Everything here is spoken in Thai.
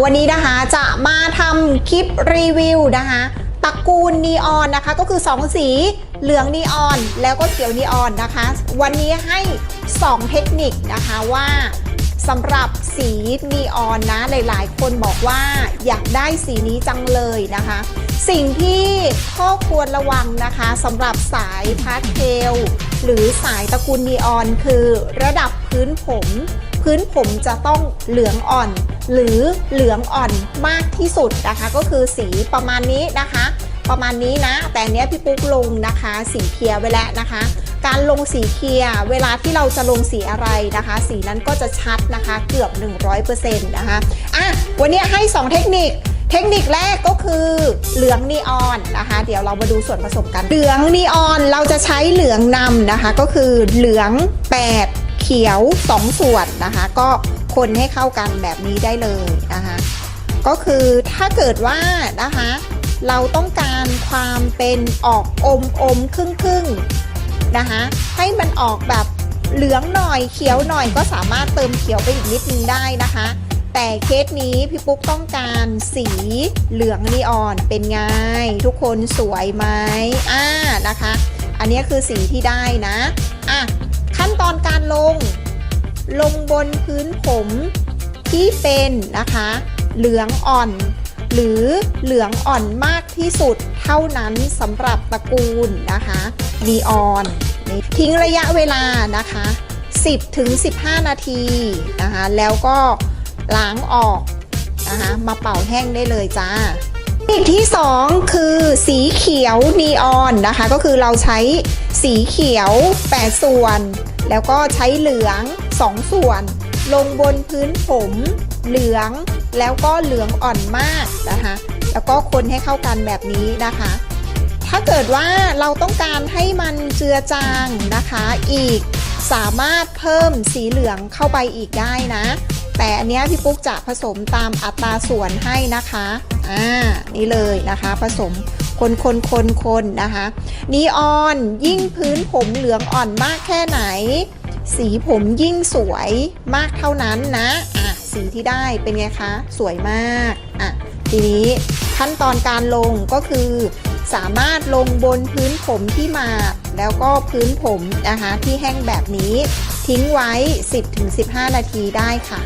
วันนี้นะคะจะมาทำคลิปรีวิวนะคะตระกูลนีออนนะคะ ก็คือ 2 สีเหลืองนีออน แล้วก็เขียวนีออนนะคะ วันนี้ให้ 2 เทคนิคนะคะว่าสำหรับสีนีออนนะหลายๆ คนบอกว่าอยากได้สีนี้จังเลยนะคะ สิ่งที่ข้อควรระวังนะคะสำหรับสายพาสเทลหรือสายตระกูลนีออนคือระดับพื้นผม พื้นผมจะต้องเหลืองอ่อน หรือเหลืองอ่อนมากที่สุดนะคะ ก็คือสีประมาณนี้นะคะ ประมาณนี้นะ แต่เนี้ยพี่ปุ๊กลงนะคะ สีเคลียร์ไว้แล้วนะคะ การลงสีเคลียร์เวลาที่เราจะลงสีอะไรนะคะ สีนั้นก็จะชัดนะคะเกือบ 100%นะคะอะวันนี้ให้ 2 เทคนิคเทคนิคแรกก็คือเหลืองนีออนนะคะ เดี๋ยวเรามาดูส่วนผสมกัน เหลืองนีออนเราจะใช้เหลืองนำนะคะ ก็คือเหลือง 8 เขียว 2 ส่วนนะคะ ก็คนให้เข้ากันแบบนี้ได้เลยนะคะ ก็คือถ้าเกิดว่านะคะ เราต้องการความเป็นออกอมอมครึ่งครึ่งนะคะ ให้มันออกแบบเหลืองหน่อยเขียวหน่อยก็สามารถเติมเขียวไปอีกนิดนึงได้นะคะ แต่เคสนี้พี่ปุ๊กต้องการสีเหลืองนีออนเป็นไง ทุกคนสวยไหมอ่านะคะ อันนี้คือสีที่ได้นะอะ ขั้นตอนการลง ลงบนพื้นผมที่เป็นนะคะ เหลืองอ่อน หรือเหลืองอ่อนมากที่สุดเท่านั้นสำหรับตระกูลนะคะนีออนทิ้งระยะเวลานะคะ 10ถึง15 นาทีนะคะแล้วก็ล้างออกนะคะมาเป่าแห้งได้เลยจ้าอีกที่ 2 คือสีเขียวนีออนนะคะ ก็คือเราใช้สีเขียว 8 ส่วน แล้วก็ใช้เหลือง2ส่วน ลงบนพื้นผม เหลืองแล้วก็เหลืองอ่อนมากนะคะ แล้วก็คนให้เข้ากันแบบนี้นะคะ ถ้าเกิดว่าเราต้องการให้มันเจือจางนะคะ อีกสามารถเพิ่มสีเหลืองเข้าไปอีกได้นะ แต่อันนี้พี่ปุ๊กจะผสมตามอัตราส่วนให้นะคะ อ่า นี่เลยนะคะผสม คนคนคนคนนะคะนีออนยิ่งพื้นผมเหลืองอ่อนมากแค่ไหน สีผมยิ่งสวยมากเท่านั้นนะอะสีที่ได้เป็นไงคะ สวยมากอะทีนี้ขั้นตอนการลงก็คือ สามารถลงบนพื้นผมที่มา แล้วก็พื้นผมนะคะที่แห้งแบบนี้ทิ้งไว้ 10-15 นาทีได้ค่ะ